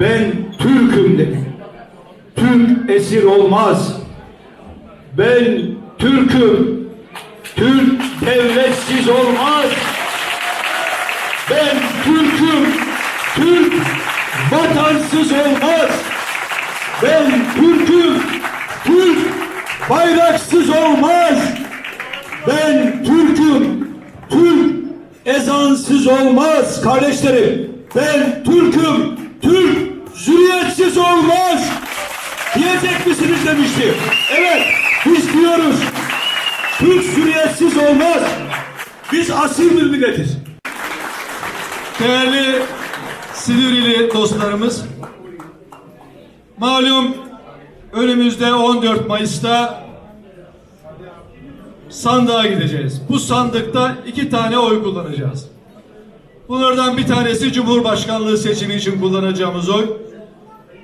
Ben Türk'üm dedi. Türk esir olmaz. Ben Türk'üm. Türk devletsiz olmaz. Ben Türk'üm. Türk vatansız olmaz. Ben Türk'üm. Türk bayraksız olmaz. Ben Türk'üm. Ezansız olmaz kardeşlerim. Ben Türk'üm. Türk zürriyetsiz olmaz. Diyecek misiniz demişti. Evet biz diyoruz. Türk zürriyetsiz olmaz. Biz asil bir milletiz. Değerli Silivri'li dostlarımız, malum önümüzde 14 Mayıs'ta sandığa gideceğiz. Bu sandıkta iki tane oy kullanacağız. Bunlardan bir tanesi Cumhurbaşkanlığı seçimi için kullanacağımız oy.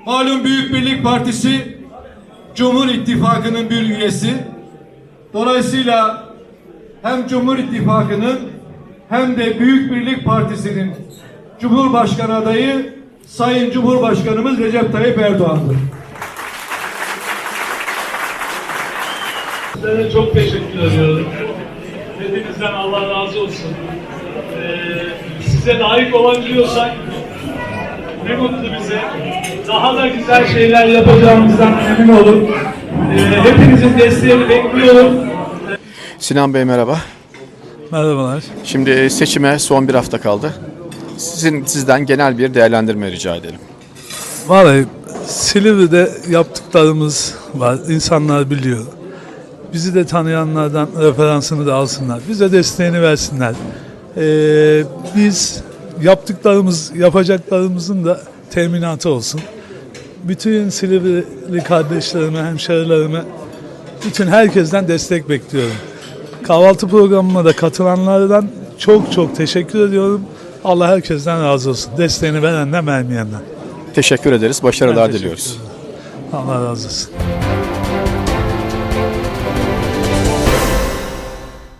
Malum Büyük Birlik Partisi Cumhur İttifakı'nın bir üyesi. Dolayısıyla hem Cumhur İttifakı'nın hem de Büyük Birlik Partisi'nin Cumhurbaşkanı adayı Sayın Cumhurbaşkanımız Recep Tayyip Erdoğan'dır. Sizlere çok teşekkür ediyorum. Hepinizden Allah razı olsun. Ee, size layık olabiliyorsak ne mutlu bize. Daha da güzel şeyler yapacağımızdan emin olun. Ee, hepinizin desteğini bekliyorum. Sinan Bey merhaba. Merhabalar. Şimdi seçime son bir hafta kaldı. Sizin sizden genel bir değerlendirme rica edelim. Vallahi Silivri'de yaptıklarımız var. İnsanlar biliyor. Bizi de tanıyanlardan referansını da alsınlar. Bize desteğini versinler. Ee, biz yaptıklarımız, yapacaklarımızın da teminatı olsun. Bütün Silivri'li kardeşlerime, hemşerilerime, bütün herkesten destek bekliyorum. Kahvaltı programıma da katılanlardan çok çok teşekkür ediyorum. Allah herkesten razı olsun. Desteğini verenden vermeyenden. Teşekkür ederiz. Başarılar teşekkür diliyoruz. ederim. Allah razı olsun.